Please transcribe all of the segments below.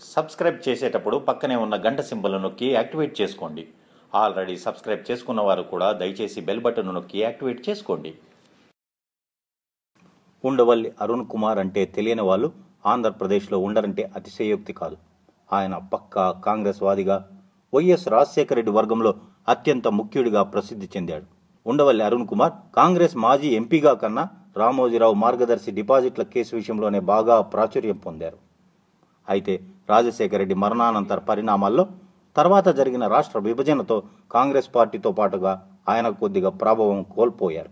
Subscribe చేసేటప్పుడు పక్కనే ఉన్న గంట సింబల్ నొక్కి యాక్టివేట్ చేసుకోండి. ఆల్రెడీ సబ్స్క్రైబ్ చేసుకున్న వారు కూడా దయచేసి బెల్ బటన్ నొక్కి యాక్టివేట్ చేసుకోండి. ఉండవల్లి అరుణ్ కుమార్ అంటే తెలియని వాళ్ళు ఆంధ్రప్రదేశ్లో ఉండరంటే అతిశయోక్తి కాదు. ఆయన పక్కా కాంగ్రెస్ వాదిగా వైఎస్ రాజశేఖర రెడ్డి వర్గంలో అత్యంత ముఖ్యుడిగా ప్రసిద్ధి చెందాడు. ఉండవల్లి అరుణ్ కుమార్ కాంగ్రెస్ మాజీ ఎంపీగా కన్నా రామోజీరావు మార్గదర్శి డిపాజిట్ల కేసు విషయంలోనే బాగా ప్రాచుర్యం పొందారు. అయితే రాజశేఖర రెడ్డి మరణానంతర పరిణామాల్లో తర్వాత జరిగిన రాష్ట్ర విభజనతో కాంగ్రెస్ పార్టీతో పాటుగా ఆయన కొద్దిగా ప్రభావం కోల్పోయారు.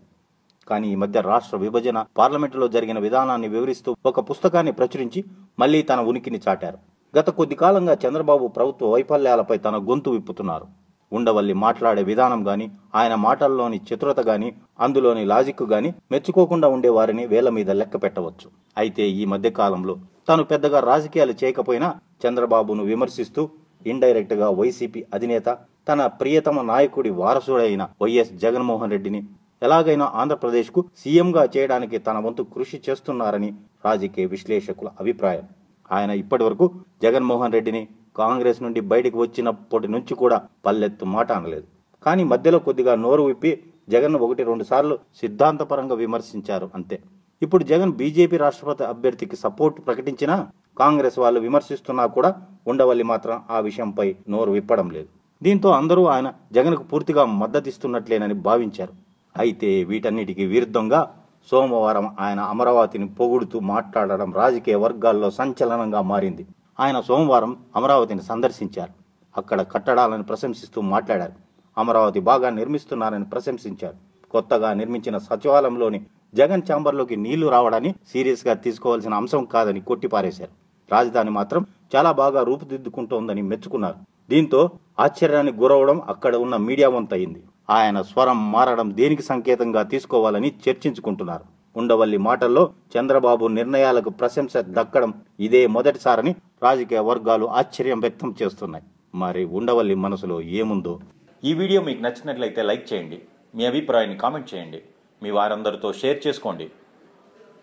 కానీ ఈ మధ్య రాష్ట్ర విభజన పార్లమెంటులో జరిగిన విధానాన్ని వివరిస్తూ ఒక పుస్తకాన్ని ప్రచురించి మళ్ళీ తన ఉనికిని చాటారు. గత కొద్ది కాలంగా చంద్రబాబు ప్రభుత్వ వైఫల్యాలపై తన గొంతు విప్పుతున్నారు. ఉండవల్లి మాట్లాడే విధానం గాని ఆయన మాటల్లోని చతురత గాని అందులోని లాజిక్ గాని మెచ్చుకోకుండా ఉండే వారిని వేల మీద లెక్క పెట్టవచ్చు. అయితే ఈ మధ్య కాలంలో తాను పెద్దగా రాజకీయాలు చేయకపోయినా చంద్రబాబును విమర్శిస్తూ ఇండైరెక్ట్గా వైసీపీ అధినేత తన ప్రియతమ నాయకుడి వారసుడైన వైఎస్ జగన్మోహన్ రెడ్డిని ఎలాగైనా ఆంధ్రప్రదేశ్కు సీఎంగా చేయడానికి తన వంతు కృషి చేస్తున్నారని రాజకీయ విశ్లేషకుల అభిప్రాయం. ఆయన ఇప్పటివరకు జగన్మోహన్ రెడ్డిని కాంగ్రెస్ నుండి బయటికి వచ్చినప్పటి నుంచి కూడా పల్లెత్తు మాట అనలేదు. కానీ మధ్యలో కొద్దిగా నోరు విప్పి జగన్ ఒకటి రెండు సార్లు సిద్ధాంతపరంగా విమర్శించారు అంతే. ఇప్పుడు జగన్ బీజేపీ రాష్ట్రపతి అభ్యర్థికి సపోర్ట్ ప్రకటించినా కాంగ్రెస్ వాళ్ళు విమర్శిస్తున్నా కూడా ఉండవల్లి మాత్రం ఆ విషయంపై నోరు విప్పడం లేదు. దీంతో అందరూ ఆయన జగన్కు పూర్తిగా మద్దతిస్తున్నట్లేనని భావించారు. అయితే వీటన్నిటికీ విరుద్ధంగా సోమవారం ఆయన అమరావతిని పొగుడుతూ మాట్లాడడం రాజకీయ వర్గాల్లో సంచలనంగా మారింది. ఆయన సోమవారం అమరావతిని సందర్శించారు. అక్కడ కట్టడాలను ప్రశంసిస్తూ మాట్లాడారు. అమరావతి బాగా నిర్మిస్తున్నారని ప్రశంసించారు. కొత్తగా నిర్మించిన సచివాలయంలోని జగన్ ఛాంబర్లోకి నీళ్ళు రావడాన్ని సీరియస్గా తీసుకోవాల్సిన అంశం కాదని కొట్టిపారేశారు. రాజధాని మాత్రం చాలా బాగా రూపుదిద్దుకుంటోందని మెచ్చుకున్నారు. దీంతో ఆశ్చర్యానికి గురవడం అక్కడ ఉన్న మీడియా వంతయింది. ఆయన స్వరం మారడం దేనికి సంకేతంగా తీసుకోవాలని చర్చించుకుంటున్నారు. ఉండవల్లి మాటల్లో చంద్రబాబు నిర్ణయాలకు ప్రశంస దక్కడం ఇదే మొదటిసారని రాజకీయ వర్గాలు ఆశ్చర్యం వ్యక్తం చేస్తున్నాయి. మరి ఉండవల్లి మనసులో ఏముందో? ఈ వీడియో మీకు నచ్చినట్లయితే లైక్ చేయండి. మీ అభిప్రాయాన్ని కామెంట్ చేయండి. మీ వారందరితో షేర్ చేసుకోండి.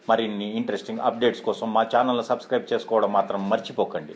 మరిన్ని ఇంట్రెస్టింగ్ అప్డేట్స్ కోసం మా ఛానల్ని సబ్స్క్రైబ్ చేసుకోవడం మాత్రం మర్చిపోకండి.